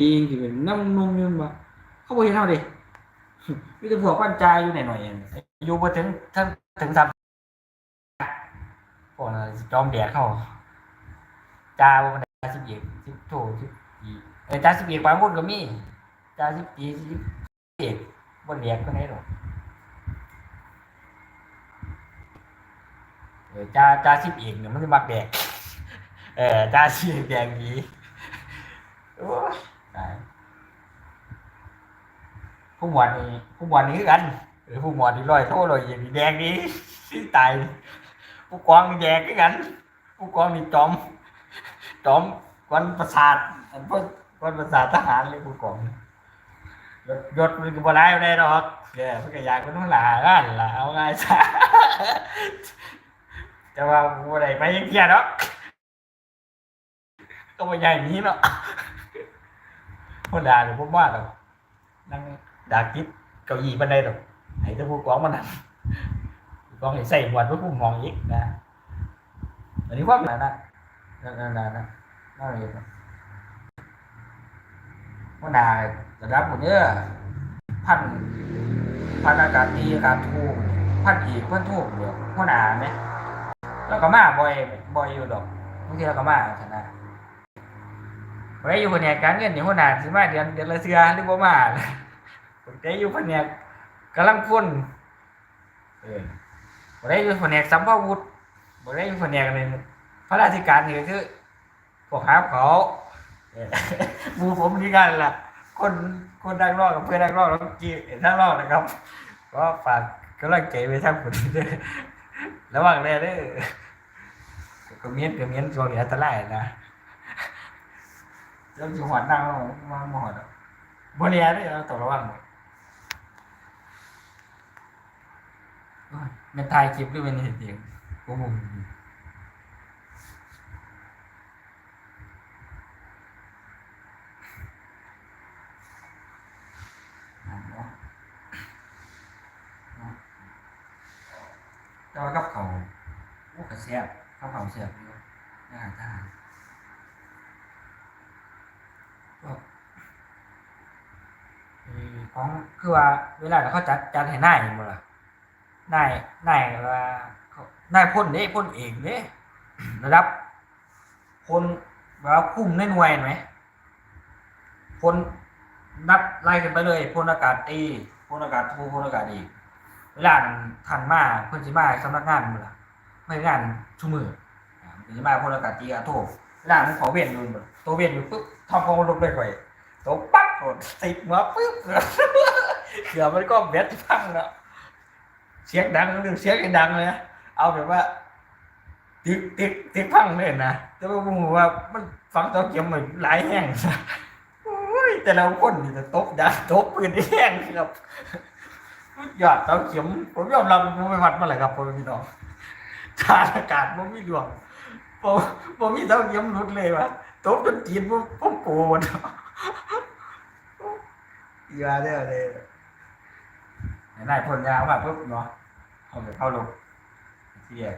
ปีที่เป็นน้ำนมยืนบ่เขาบ่เห็นเฮาดิมีแต่พวกปั้นใจอยู่หน่อยๆเองอายุบ่ถึงถึงถึงสามพวกนั้นจอมแดดเขาจาบ่มันได้สิบเอกสิบโถสิบปีเออจาสิบเอกบางคนก็มีจาสิบปีสิบเอกบ่แดดก็ได้หรอกเออจาจาสิบเอกเนี่ยมันสิมักแดดเออจาสิบแดงดีโอ้ ยตายผู้หมวดนี่ผู้หมวดนี่คือกัน หรือผู้หมวดนี่ลอยโทษลอยอย่างนี้แดงนี้ที่ตายผู้กองนี่แดงคือกัน ผู้กองนี่จอมจอมกวนประสาทอันพวกกวนประสาททหารเลยผู้กองยศมันก็บ่ได้ได้หรอกแกเพิ่นก็อยากเป็นหัวหน้ากันล่ะเอาง่ายซะแต่ว่าบ่ได้ไปยังเที่ยเนาะก็บ่ใหญ่นี้เนาะ คนด่าเนี่ยผมว่าดอกนั่งด่ากิ๊บเก้าอี้บันไดดอกให้แต่ผู้กองมันนั่งกองให้ใส่หมวดไว้ผู้มองอีกนะอันนี้ว่ามันนะนั่นนั่นนั่นนั่นนั่นเลยครับว่าด่าระดับหมดเนี่ยพันพันอากาศดีอากาศทูกพันอีกเพื่อนทูกเดียวว่าด่าไหมแล้วก็มาบ่อยบ่อยอยู่ดอกบางทีเราก็มาชนะ ไว้อยู่แผนกการเงินนี่หัวหน้าสิมาเดือนเดือนละเทื่อหรือบ่มาผมได้อยู่แผนกกำลังพ่นเออบ่ได้อยู่แผนกสัมภาวุธบ่ได้อยู่แผนกในพระราชการนี่ก็คือพวกหาเขาเออหมู่ผมนี่กันล่ะ คนคนดังรอกกับเพื่อนดังรอกแล้วกี้ถ้ารอกนะครับ ก็ฝากกำลังใจไปทางคนด้วยระวังแน่เด้อก็เมียนก็เมียนช่วงนี้อันตรายนะ เรื่องจังหวัดนั่งเราวางหอดบริยาได้เราตกระวังมันถ่ายคลิปด้วยมันเห็นเสียงโอ้โหแต่ว่ากับเขาโอ้กระเสียบกับเขาเสียบอยู่อาหารทหาร เอ่อ ของคือว่าเวลาเขาจัดจัดให้นายหมดล่ะนายนายว่านายพ่นเด้พ่นเองเด้ระดับคนแบบว่าคุ้มในหน่วยไหมพลนับไล่กันไปเลยพลอากาศตีพลอากาศโทพลอากาศดีเวลาทันมาเพิ่นสิมาสำนักงานหมดล่ะไม่งานชั่วมืออ่าเพิ่นสิมาพลอากาศตีอาโทเวลามันขอเวียนอยู่หมดตัวเวียนอยู่ปุ๊บทอมกองลงไปก่อยตกปั๊บ โดติดหัวปึ๊บเกือมันก็เบ็ดพังแล้วเสียงดังเรื่องเสียงดังเลยนะเอาแบบว่าติ๊กติ๊กติ๊กพังเลยนะแต่ว่าผมว่ามันฟังตอนเกี่ยวมันหลายแห้งแต่เราคนนี่จะตบดังตบปืนแห้งครับสุดยอดเตาเข็มผมยอมรับผมไปวัดมาเลยครับผมพี่น้องชาอากาศผมมีดวงผมผมมีเตาเข็มหลุดเลยวะตบจนจีนผมผมปูหมด ยาได้เลยนายพ่นยามาปุ๊บเนาะเอาไปเข้าลงเที่ย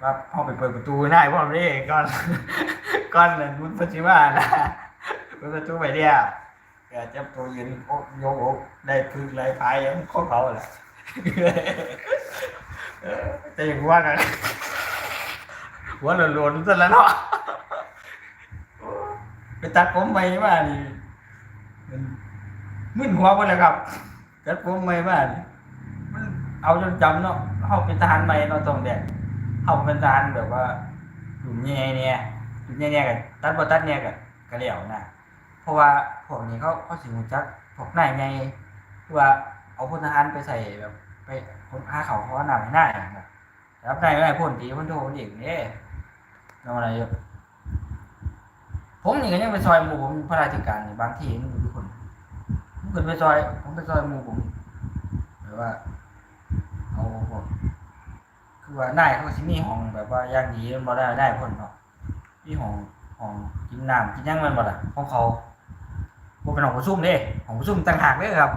ว่าห้อไปเปิดประตูนายพ่อไมนี่ก่อนก่อนเลยมุนพัชิมานะเปิดประตูไปเดียวแกจับตัวยืนโอ๊กโยกอกได้พึ่งไรพายยังข้อเขาแหละเออแต่ย่างว่ากันหัวหล่นๆซะแล้วเนาะไปตัดผมใหม่านี่ มึนหัวหมดเลยครับตัดผมใหม่มานมันเอาจนจำเนาะเขาเป็นทหารใหม่เนาะตรงแดดเขาเป็นทหารแบบว่าหลุมแง่เนี่ยหลุมแง่ๆกันตัดบ่ตัดเนี่ยกันก็แล้วนะเพราะว่าพวกนี้เขาเขาสิรู้จักพวกนายไงว่าเอาพลทหารไปใส่แบบไปคนหาเขาเขาหนำให้นายนะแล้วนายไม่ได้พ่นตีพ่นโทษอีกเนี่ยทำอะไรอยู่ผมนี่ก็ยังไปซอยหมู่ผมพระราชการบางทีมัน ทุกคนผมเกิดไปซอย ผมไปซอยหมูผมแบบว่า เอาพวกคือว่านายเขาสิมีห้องแบบว่าอย่างดีมันบ่ได้ได้ผลเนาะมีห้องห้องกินน้ำกินยังมันบ่ล่ะของเขาบ่เป็นห้องประชุมเด้ห้องประชุมต่างหากเด้ครับ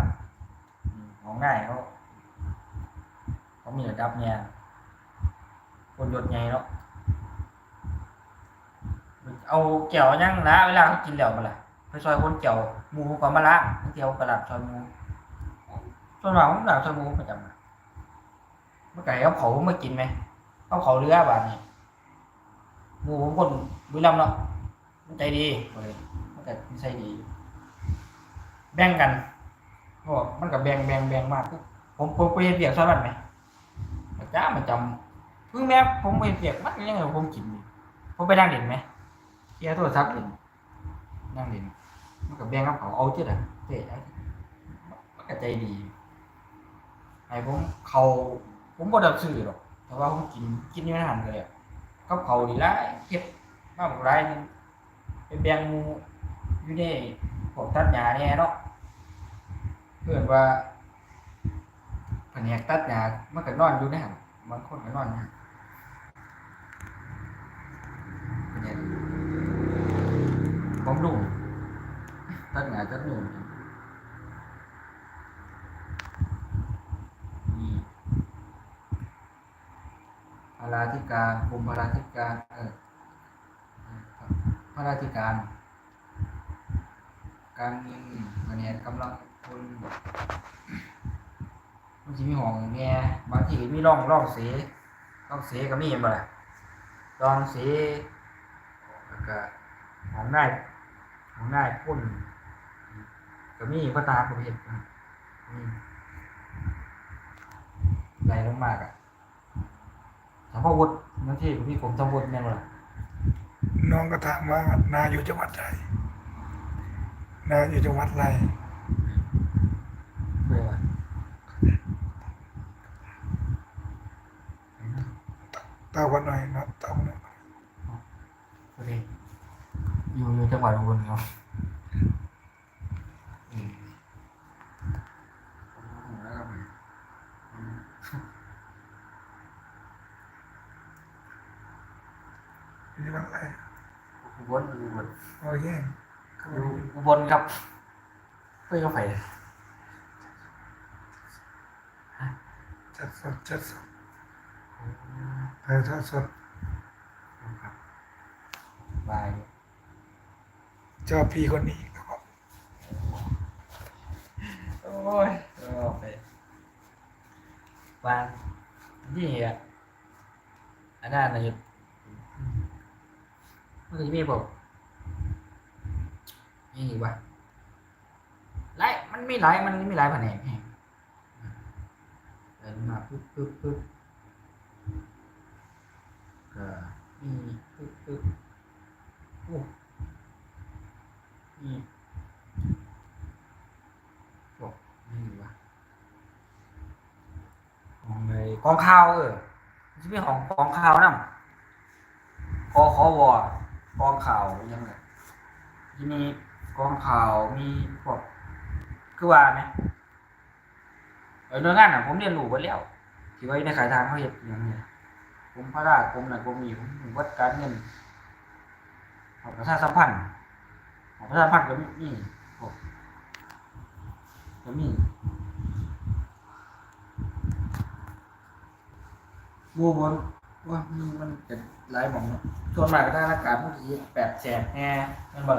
อืมของง่ายเขาเขามีระดับเนี่ยคนยศใหญ่เนาะเอาแก้วยังนะเวลาเขากินแล้วมาล่ะ ไปซอยคนแก้วหมูก็มาล้างบางทีเอากระดาษซอยหมูส่วนมากผมล้างซอยหมูประจำนะเมื่อไก่เอาเขามากินไหมเอาเขาเรือบาดนี่หมูผมคนบุรีรัมย์เนาะมันใจดีเลยมันก็นิสัยดี แบ่งกันเพราะว่ามันกับแบ่งแบ่งแบ่งมากผมผมไปเปียกซอยมันไหมประจำประจำเพิ่งแม่ผมไปเปียกมันยังไงผมกินผมไปนั่งเล่นไหมเคียร์โทรศัพท์เล่นนั่งเล่น มันกับแบ่งกับเขาเอาเจ็ดอะเจ๊ได้มันก็ใจดีไอ้ผมเขาผมบ่ได้ซื้อหรอก แต่ว่าผมกินกินอยู่ในหันเลยอะกับเขาดีหลายเก็บมาบอกหลายหนึงไปแบ่งอยู่ในพวกตัดหญ้าเนี่ยเนาะเพื่อนว่าแผนกตัดหญ้ามันก็นอนอยู่ในหันบางคนก็นอนอยู่แผนกผม ลุงตัดหญ้าตัดหนูนี่พาราธิการกรมพาราธิการเออพาราธิการ การเงินอันเนี้ยกำลังคนมันจะมีห้องแง่บางทีมีร่องร่องเสีร่องเสีก็มีเห็นบ่ล่ะร่องเสีแล้วก็ห้องได้ห้องได้พุ่น ก็มีพระตาประเภทอืมไหลลงมากอะสมภวุฒิบางทีก็มีผมสมวุฒิแม่นบ่ล่ะน้องก็ถามว่านาอยู่จังหวัดใดนาอยู่จังหวัดอะไรเพื่อว่าตาวันหน่อยเนาะตาวันหน่อยโอเคอยู่อยู่จังหวัดอุบลครับอืมแล้วก็ อืมอยู่จังหวัดอะไรอุบลอุบลโอเคอยู่อุบลครับเพื่อนก็ไปจัดสดจัดสดถ่ายทอดสดครับบายเจ้าพี่คนนี้ครับผมโอ้ยเออไป วางนี่อะอันนั้นนะยู่มันจะมีบอกนี่ว่าหลายมันไมีหลายมันไมีหลายแผนกแฮะเดินมาปึ๊บปึ๊บปึ๊บก็มีปึ๊บปึ๊บโอ้นี่บอกนี่อีกว่า ของเลยกองข้าวเออมันจะมีของกองข้าวนั่กอขอวอกองข่าวยังไงที่นี่กองข่าวมีพวกคือว่าไหมเออหน่วยงานน่ะผมเรียนรู้ไปแล้วที่ว่าอยู่ในขายทางเขาเห็นอย่างนี้ผมพระราชกรมน่ะกรมนี้ผมผมวัดการเงินของประชาสัมพันธ์ของประชาสัมพันธ์ก็มีมีพวกก็มี บูบนว่ามันจะหลายหมองเนาะส่วนมากก็ทางอากาศมันจะแปดแฉกแอร์นั่นบ่ล่ะ